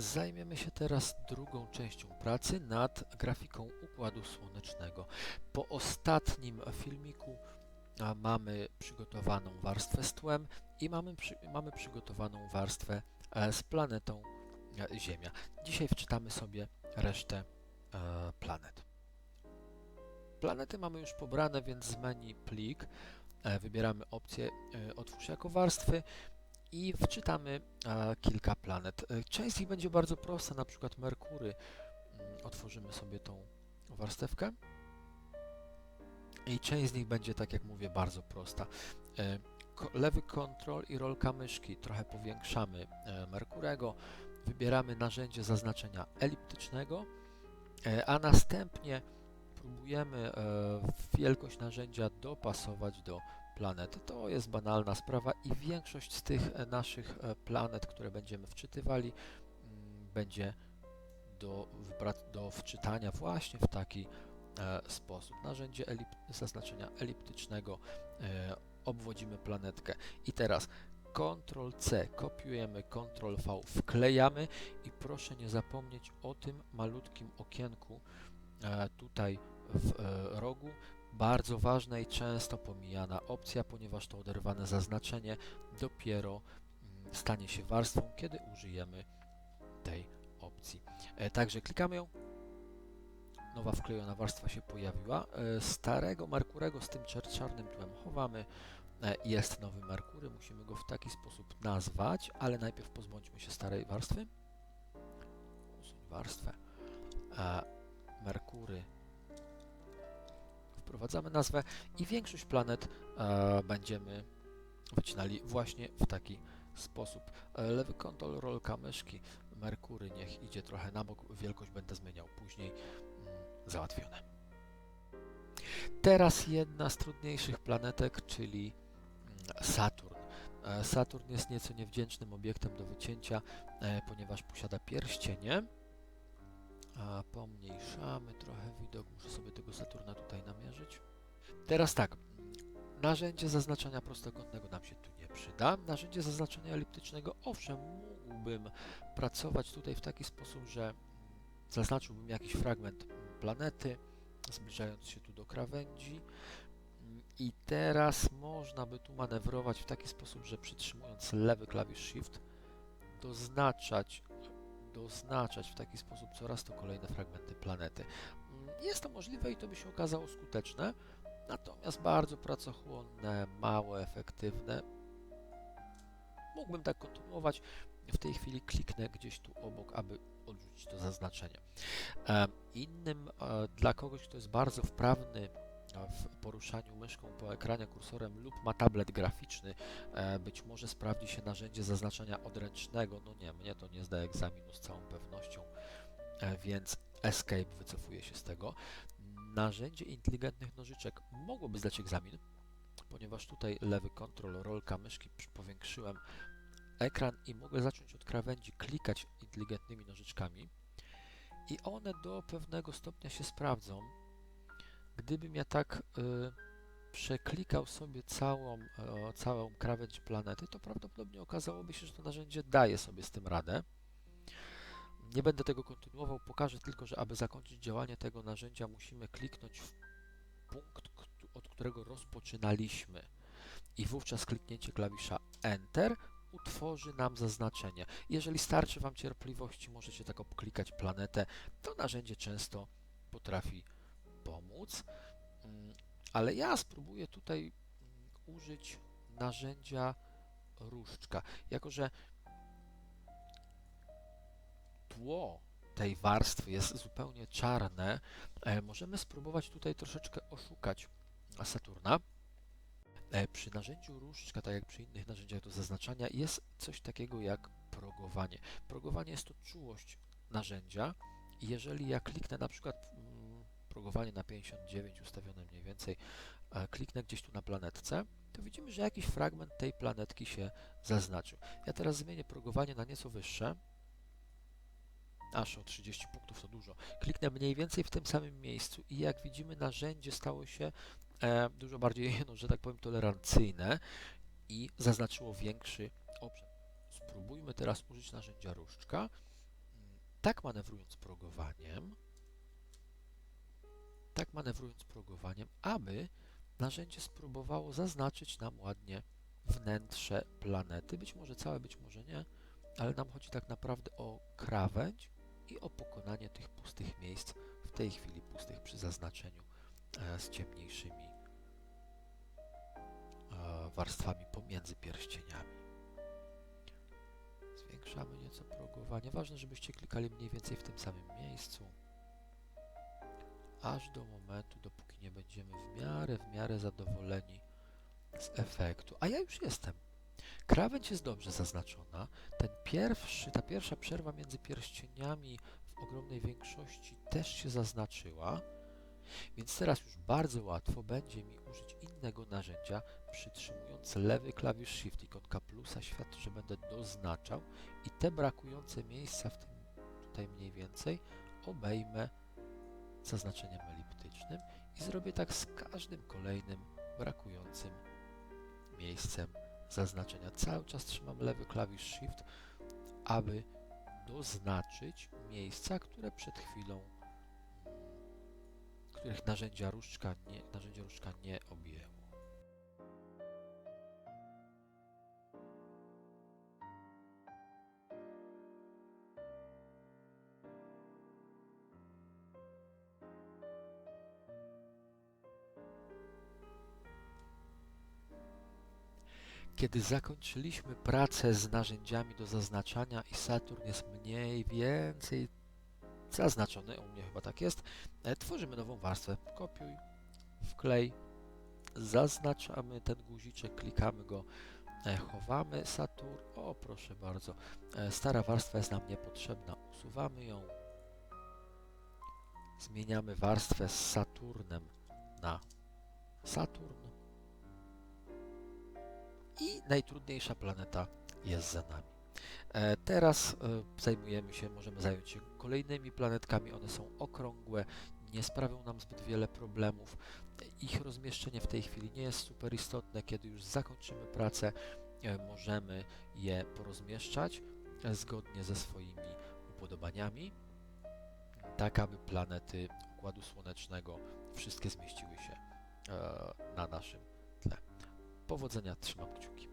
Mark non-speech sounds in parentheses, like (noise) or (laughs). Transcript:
Zajmiemy się teraz drugą częścią pracy nad grafiką Układu Słonecznego. Po ostatnim filmiku mamy przygotowaną warstwę z tłem i mamy, mamy przygotowaną warstwę e, z planetą e, Ziemia. Dzisiaj wczytamy sobie resztę e, planet. Planety mamy już pobrane, więc z menu plik wybieramy opcję Otwórz jako warstwy i wczytamy e, kilka planet. E, Część z nich będzie bardzo prosta, na przykład Merkury. Mm, Otworzymy sobie tą warstewkę. I część z nich będzie, tak jak mówię, bardzo prosta. E, Lewy kontrol i rolka myszki. Trochę powiększamy Merkurego. Wybieramy narzędzie zaznaczenia eliptycznego, a następnie próbujemy wielkość narzędzia dopasować do planety. To jest banalna sprawa i większość z tych e, naszych e, planet, które będziemy wczytywali, mm, będzie do, do wczytania właśnie w taki e, sposób. Narzędzie elip- zaznaczenia eliptycznego obwodzimy planetkę. I teraz Ctrl C kopiujemy, Ctrl V wklejamy i proszę nie zapomnieć o tym malutkim okienku tutaj w rogu. Bardzo ważna i często pomijana opcja, ponieważ to oderwane zaznaczenie dopiero mm, stanie się warstwą, kiedy użyjemy tej opcji. E, Także klikamy ją. Nowa wklejona warstwa się pojawiła. E, Starego Merkurego z tym czarnym tłem chowamy. E, Jest nowy Merkury, musimy go w taki sposób nazwać, ale najpierw pozbądźmy się starej warstwy. Usuń warstwę. Merkury. Wprowadzamy nazwę i większość planet e, będziemy wycinali właśnie w taki sposób. E, Lewy kontrol, rolka myszki, Merkury niech idzie trochę na bok, wielkość będę zmieniał później, mm, załatwione. Teraz jedna z trudniejszych planetek, czyli mm, Saturn. E, Saturn jest nieco niewdzięcznym obiektem do wycięcia, e, ponieważ posiada pierścienie. Pomniejszamy trochę widok, muszę sobie tego Saturna. Teraz tak, narzędzie zaznaczenia prostokątnego nam się tu nie przyda. Narzędzie zaznaczenia eliptycznego, owszem, mógłbym pracować tutaj w taki sposób, że zaznaczyłbym jakiś fragment planety, zbliżając się tu do krawędzi. I teraz można by tu manewrować w taki sposób, że przytrzymując lewy klawisz Shift, doznaczać doznaczać w taki sposób coraz to kolejne fragmenty planety. Mm, Jest to możliwe i to by się okazało skuteczne, natomiast bardzo pracochłonne, mało efektywne. Mógłbym tak kontynuować. W tej chwili kliknę gdzieś tu obok, aby odrzucić to zaznaczenie. Innym e, dla kogoś, kto jest bardzo wprawny e, w poruszaniu myszką po ekranie kursorem lub ma tablet graficzny, e, być może sprawdzi się narzędzie zaznaczenia odręcznego. No nie, mnie to nie zda egzaminu z całą pewnością, więc Escape wycofuje się z tego. Narzędzie inteligentnych nożyczek mogłoby zdać egzamin, ponieważ tutaj lewy kontrol, rolka myszki powiększyłem ekran i mogę zacząć od krawędzi klikać inteligentnymi nożyczkami i one do pewnego stopnia się sprawdzą. Gdybym ja tak y, przeklikał sobie całą, e, całą krawędź planety, to prawdopodobnie okazałoby się, że to narzędzie daje sobie z tym radę. Nie będę tego kontynuował, pokażę tylko, że aby zakończyć działanie tego narzędzia, musimy kliknąć w punkt, kt- od którego rozpoczynaliśmy. I wówczas kliknięcie klawisza Enter utworzy nam zaznaczenie. Jeżeli starczy Wam cierpliwości, możecie tak obklikać planetę. To narzędzie często potrafi pomóc. Mm, ale ja spróbuję tutaj mm, użyć narzędzia różdżka. Jako, że tło tej warstwy jest zupełnie czarne, e, możemy spróbować tutaj troszeczkę oszukać Saturna. E, Przy narzędziu różdżka, tak jak przy innych narzędziach do zaznaczania, jest coś takiego jak progowanie. Progowanie jest to czułość narzędzia jeżeli ja kliknę na przykład mm, progowanie na 59 ustawione mniej więcej, kliknę gdzieś tu na planetce, to widzimy, że jakiś fragment tej planetki się zaznaczył. Ja teraz zmienię progowanie na nieco wyższe, aż o 30 punktów to dużo. Kliknę mniej więcej w tym samym miejscu i jak widzimy narzędzie stało się e, dużo bardziej, (laughs) no, że tak powiem, tolerancyjne i zaznaczyło większy obszar. Spróbujmy teraz użyć narzędzia różdżka. Tak manewrując progowaniem, tak manewrując progowaniem, aby narzędzie spróbowało zaznaczyć nam ładnie wnętrze planety. Być może całe, być może nie, ale nam chodzi tak naprawdę o krawędź i o pokonanie tych pustych miejsc, w tej chwili pustych przy zaznaczeniu e, z ciemniejszymi e, warstwami pomiędzy pierścieniami. Zwiększamy nieco progowanie. Ważne, żebyście klikali mniej więcej w tym samym miejscu. Aż do momentu, dopóki nie będziemy w miarę, w miarę zadowoleni z efektu. A ja już jestem. Krawędź jest dobrze zaznaczona. Ten pierwszy, ta pierwsza przerwa między pierścieniami w ogromnej większości też się zaznaczyła. Więc teraz już bardzo łatwo będzie mi użyć innego narzędzia, przytrzymując lewy klawisz Shift ikonka plusa świadczy, że będę doznaczał i te brakujące miejsca w tym tutaj mniej więcej obejmę zaznaczeniem eliptycznym i zrobię tak z każdym kolejnym brakującym miejscem zaznaczenia. Cały czas trzymam lewy klawisz Shift, aby doznaczyć miejsca, które przed chwilą których narzędzia różdżka nie, narzędzie różdżka nie objęło. Kiedy zakończyliśmy pracę z narzędziami do zaznaczania i Saturn jest mniej więcej zaznaczony, u mnie chyba tak jest, e, tworzymy nową warstwę. Kopiuj, wklej, zaznaczamy ten guziczek, klikamy go, e, chowamy Saturn. O, proszę bardzo, e, stara warstwa jest nam niepotrzebna, usuwamy ją. Zmieniamy warstwę z Saturnem na Saturn. I najtrudniejsza planeta jest za nami. E, Teraz e, zajmujemy się, możemy zająć się kolejnymi planetkami. One są okrągłe, nie sprawią nam zbyt wiele problemów. Ich rozmieszczenie w tej chwili nie jest super istotne. Kiedy już zakończymy pracę, e, możemy je porozmieszczać zgodnie ze swoimi upodobaniami, tak aby planety Układu Słonecznego wszystkie zmieściły się na naszym. Powodzenia, trzymam kciuki.